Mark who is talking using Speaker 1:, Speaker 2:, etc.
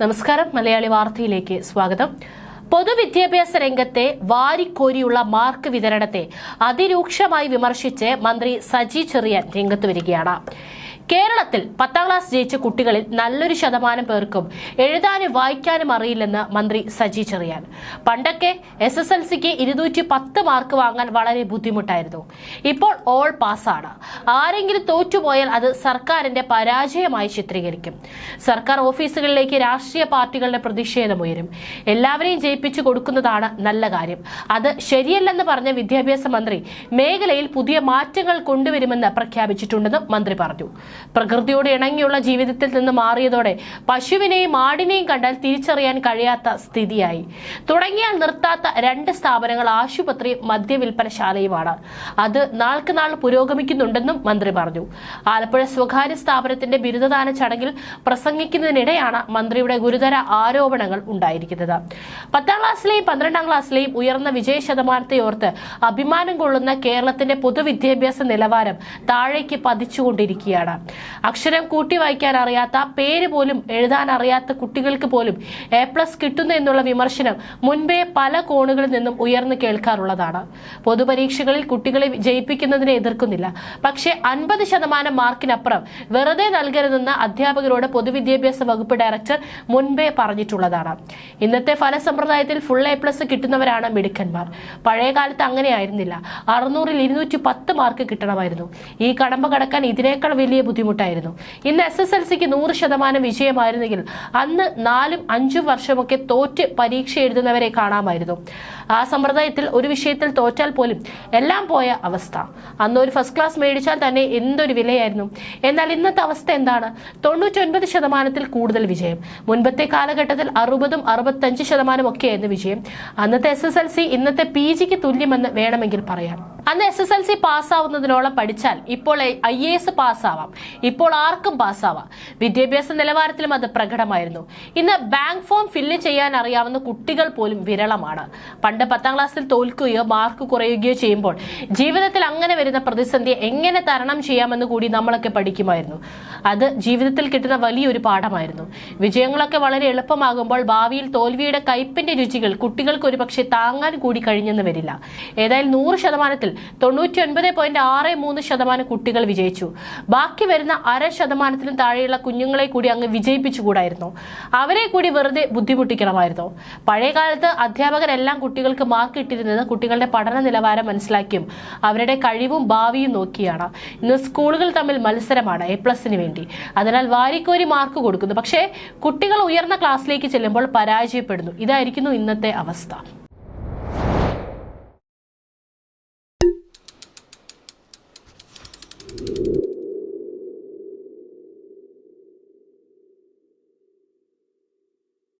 Speaker 1: നമസ്കാരം. മലയാളി വാർത്തയിലേക്ക് സ്വാഗതം. പൊതുവിദ്യാഭ്യാസ രംഗത്തെ വാരിക്കോരിയുള്ള മാർക്ക് വിതരണത്തെ അതിരൂക്ഷമായി വിമർശിച്ച് മന്ത്രി സജി ചെറിയാൻ രംഗത്ത് വരികയാണ്. കേരളത്തിൽ പത്താം ക്ലാസ് ജയിച്ച കുട്ടികളിൽ നല്ലൊരു ശതമാനം പേർക്കും എഴുതാനും വായിക്കാനും അറിയില്ലെന്ന് മന്ത്രി സജി ചെറിയാൻ. പണ്ടൊക്കെ എസ് എസ് എൽ സിക്ക് ഇരുന്നൂറ്റി പത്ത് മാർക്ക് വാങ്ങാൻ വളരെ ബുദ്ധിമുട്ടായിരുന്നു. ഇപ്പോൾ ഓൾ പാസ്സാണ് ആരെങ്കിലും തോറ്റുപോയാൽ അത് സർക്കാരിന്റെ പരാജയമായി ചിത്രീകരിക്കും. സർക്കാർ ഓഫീസുകളിലേക്ക് രാഷ്ട്രീയ പാർട്ടികളുടെ പ്രതിഷേധം ഉയരും. എല്ലാവരെയും ജയിപ്പിച്ചു കൊടുക്കുന്നതാണ് നല്ല കാര്യം. അത് ശരിയല്ലെന്ന് പറഞ്ഞ വിദ്യാഭ്യാസ മന്ത്രി മേഖലയിൽ പുതിയ മാറ്റങ്ങൾ കൊണ്ടുവരുമെന്ന് പ്രഖ്യാപിച്ചിട്ടുണ്ടെന്നും മന്ത്രി പറഞ്ഞു. പ്രകൃതിയോട് ഇണങ്ങിയുള്ള ജീവിതത്തിൽ നിന്ന് മാറിയതോടെ പശുവിനെയും ആടിനെയും കണ്ടാൽ തിരിച്ചറിയാൻ കഴിയാത്ത സ്ഥിതിയായി. തുടങ്ങിയാൽ നിർത്താത്ത രണ്ട് സ്ഥാപനങ്ങൾ ആശുപത്രി മദ്യവിൽപ്പനശാലയുമാണ് അത് നാൾക്ക് നാൾ പുരോഗമിക്കുന്നുണ്ടെന്നും മന്ത്രി പറഞ്ഞു. ആലപ്പുഴ സ്വകാര്യ സ്ഥാപനത്തിന്റെ ബിരുദദാന ചടങ്ങിൽ പ്രസംഗിക്കുന്നതിനിടെയാണ് മന്ത്രിയുടെ ഗുരുതര ആരോപണങ്ങൾ ഉണ്ടായിരിക്കുന്നത്. പത്താം ക്ലാസ്സിലെയും പന്ത്രണ്ടാം ക്ലാസ്സിലെയും ഉയർന്ന വിജയ ശതമാനത്തെ ഓർത്ത് അഭിമാനം കൊള്ളുന്ന കേരളത്തിന്റെ പൊതുവിദ്യാഭ്യാസ നിലവാരം താഴേക്ക് പതിച്ചുകൊണ്ടിരിക്കുകയാണ്. അക്ഷരം കൂട്ടി വായിക്കാൻ അറിയാത്ത പേര് പോലും എഴുതാൻ അറിയാത്ത കുട്ടികൾക്ക് പോലും എ പ്ലസ് കിട്ടുന്നു എന്നുള്ള വിമർശനം മുൻപേ പല കോണുകളിൽ നിന്നും ഉയർന്നു കേൾക്കാറുള്ളതാണ്. പൊതുപരീക്ഷകളിൽ കുട്ടികളെ ജയിപ്പിക്കുന്നതിനെ എതിർക്കുന്നില്ല. പക്ഷേ അൻപത് ശതമാനം മാർക്കിനപ്പുറം വെറുതെ നൽകരുതെന്ന് അധ്യാപകരോട് പൊതുവിദ്യാഭ്യാസ വകുപ്പ് ഡയറക്ടർ മുൻപേ പറഞ്ഞിട്ടുള്ളതാണ്. ഇന്നത്തെ ഫലസമ്പ്രദായത്തിൽ ഫുൾ എ പ്ലസ് കിട്ടുന്നവരാണ് മിടുക്കന്മാർ. പഴയ കാലത്ത് അങ്ങനെയായിരുന്നില്ല. അറുന്നൂറിൽ ഇരുന്നൂറ്റി പത്ത് മാർക്ക് കിട്ടണമായിരുന്നു. ഈ കടമ്പ കടക്കാൻ ഇതിനേക്കാൾ വലിയ ബുദ്ധിമുട്ടായിരുന്നു. ഇന്ന് എസ് എസ് എൽ സിക്ക് നൂറ് ശതമാനം വിജയമായിരുന്നെങ്കിൽ അന്ന് നാലും അഞ്ചും വർഷമൊക്കെ തോറ്റ് പരീക്ഷ എഴുതുന്നവരെ കാണാമായിരുന്നു. ആ സമ്പ്രദായത്തിൽ ഒരു വിഷയത്തിൽ തോറ്റാൽ പോലും എല്ലാം പോയ അവസ്ഥ. അന്ന് ഒരു ഫസ്റ്റ് ക്ലാസ് മേടിച്ചാൽ തന്നെ എന്തൊരു വിലയായിരുന്നു. എന്നാൽ ഇന്നത്തെ അവസ്ഥ എന്താണ്? തൊണ്ണൂറ്റൊൻപത് ശതമാനത്തിൽ കൂടുതൽ വിജയം. മുൻപത്തെ കാലഘട്ടത്തിൽ അറുപതും അറുപത്തഞ്ച് ശതമാനം ഒക്കെയായിരുന്നു വിജയം. അന്നത്തെ എസ് എസ് എൽ സി ഇന്നത്തെ പി ജിക്ക് തുല്യമെന്ന് വേണമെങ്കിൽ പറയാം. അന്ന് എസ് എസ് എൽ സി പാസ്സാവുന്നതിനോളം പഠിച്ചാൽ ഇപ്പോൾ ഐ എ എസ് പാസ്സാവാം. ഇപ്പോൾ ആർക്കും പാസ്സാവാം. വിദ്യാഭ്യാസ നിലവാരത്തിലും അത് പ്രകടമായിരുന്നു. ഇന്ന് ബാങ്ക് ഫോം ഫില്ല് ചെയ്യാൻ അറിയാവുന്ന കുട്ടികൾ പോലും വിരളമാണ്. പണ്ട് പത്താം ക്ലാസ്സിൽ തോൽക്കുകയോ മാർക്ക് കുറയുകയോ ചെയ്യുമ്പോൾ ജീവിതത്തിൽ അങ്ങനെ വരുന്ന പ്രതിസന്ധിയെ എങ്ങനെ തരണം ചെയ്യാമെന്ന് കൂടി നമ്മളൊക്കെ പഠിക്കുമായിരുന്നു. അത് ജീവിതത്തിൽ കിട്ടുന്ന വലിയൊരു പാഠമായിരുന്നു. വിജയങ്ങളൊക്കെ വളരെ എളുപ്പമാകുമ്പോൾ ഭാവിയിൽ തോൽവിയുടെ കയ്പിന്റെ രുചികൾ കുട്ടികൾക്ക് ഒരുപക്ഷെ താങ്ങാൻ കൂടി കഴിഞ്ഞെന്ന് വരില്ല. ഏതായാലും നൂറ് ശതമാനത്തിൽ തൊണ്ണൂറ്റി ഒൻപത് പോയിന്റ് ആറ് മൂന്ന് ശതമാനം കുട്ടികൾ വിജയിച്ചു. ബാക്കി വരുന്ന അര ശതമാനത്തിനും താഴെയുള്ള കുഞ്ഞുങ്ങളെ കൂടി അങ്ങ് വിജയിപ്പിച്ചുകൂടായിരുന്നു. അവരെ കൂടി വെറുതെ ബുദ്ധിമുട്ടിക്കണമായിരുന്നു. പഴയകാലത്ത് അധ്യാപകരെല്ലാം കുട്ടികൾക്ക് മാർക്ക് ഇട്ടിരുന്നത് കുട്ടികളുടെ പഠന നിലവാരം മനസ്സിലാക്കിയും അവരുടെ കഴിവും ഭാവിയും നോക്കിയാണ്. ഇന്ന് സ്കൂളുകൾ തമ്മിൽ മത്സരമാണ് എ പ്ലസിന് വേണ്ടി. അതിനാൽ വാരിക്കോരി മാർക്ക് കൊടുക്കുന്നു. പക്ഷേ കുട്ടികൾ ഉയർന്ന ക്ലാസ്സിലേക്ക് ചെല്ലുമ്പോൾ പരാജയപ്പെടുന്നു. ഇതായിരിക്കുന്നു ഇന്നത്തെ അവസ്ഥ.